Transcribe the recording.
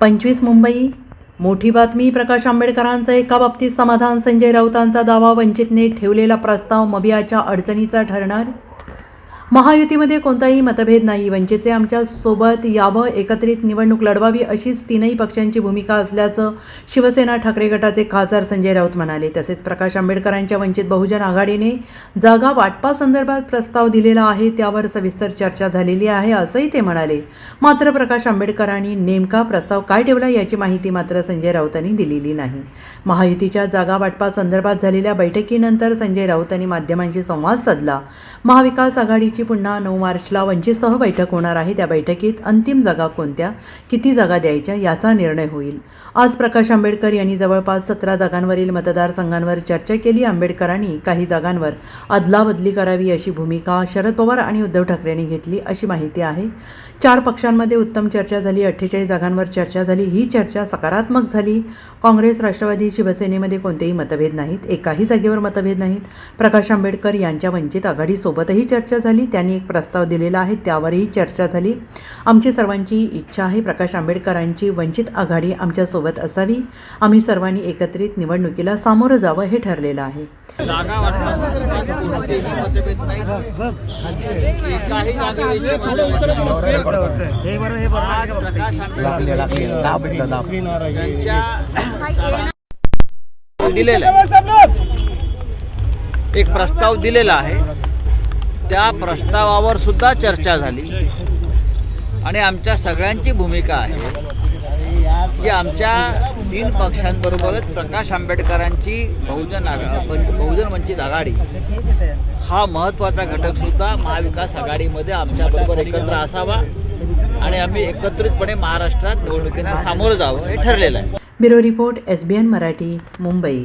पंचवीस मुंबई. मोठी बातमी प्रकाश आंबेडकरांचं एका बाबतीत समाधान संजय राऊतांचा दावा वंचितने ठेवलेला प्रस्ताव मबियाच्या अडचणीचा ठरणार? महायुतीमध्ये कोणताही मतभेद नाही. वंचितचे आमच्यासोबत यावं एकत्रित निवडणूक लढवावी अशीच तीनही पक्षांची भूमिका असल्याचं शिवसेना ठाकरे गटाचे खासदार संजय राऊत म्हणाले. तसेच प्रकाश आंबेडकरांच्या वंचित बहुजन आघाडीने जागा वाटपासंदर्भात प्रस्ताव दिलेला आहे त्यावर सविस्तर चर्चा झालेली आहे असंही ते म्हणाले. मात्र प्रकाश आंबेडकरांनी नेमका प्रस्ताव काय ठेवला याची माहिती मात्र संजय राऊतांनी दिलेली नाही. महायुतीच्या जागा वाटपासंदर्भात झालेल्या बैठकीनंतर संजय राऊतांनी माध्यमांशी संवाद साधला. महाविकास आघाडीची पुन्हा नऊ मार्चला वंचितसह बैठक होणार आहे. त्या बैठकीत अंतिम जागा कोणत्या किती जागा द्यायच्या याचा निर्णय होईल. आज प्रकाश आंबेडकर यांनी जवळपास सतरा जागांवरील मतदारसंघांवर चर्चा केली. आंबेडकरांनी काही जागांवर अदलाबदली करावी अशी भूमिका शरद पवार आणि उद्धव ठाकरेंनी घेतली अशी माहिती आहे. चार पक्षांमध्ये उत्तम चर्चा झाली अठ्ठेचाळीस जागांवर चर्चा झाली ही चर्चा सकारात्मक झाली. काँग्रेस राष्ट्रवादी शिवसेनेमध्ये कोणतेही मतभेद नाहीत एकाही जागेवर मतभेद नाहीत. प्रकाश आंबेडकर यांच्या वंचित आघाडीसोबतही चर्चा झाली. त्यांनी एक प्रस्ताव दिलेला आहे त्यावरही चर्चा झाली. आमची सर्वांची इच्छा आहे प्रकाश आंबेडकरांची वंचित आघाडी आमच्यासोबत असावी. आम्ही सर्वांनी एकत्रित निवडणुकीला सामोरं जावं हे ठरलेलं आहे. दिलेला आहे. एक प्रस्ताव दिलेला आहे. त्या प्रस्तावावर सुद्धा चर्चा झाली. आणि आमच्या सगळ्यांची भूमिका आहे की आमच्या तीन पक्षांबरोबरच प्रकाश आंबेडकरांची बहुजन आघा पण- बहुजन वंचित आघाडी हा महत्त्वाचा घटक सुद्धा महाविकास आघाडीमध्ये आमच्याबरोबर एकत्र असावा आणि आम्ही एकत्रितपणे महाराष्ट्रात निवडणुकीला सामोरं जावं हे ठरलेलं आहे. Bureau report S B N Marathi Mumbai.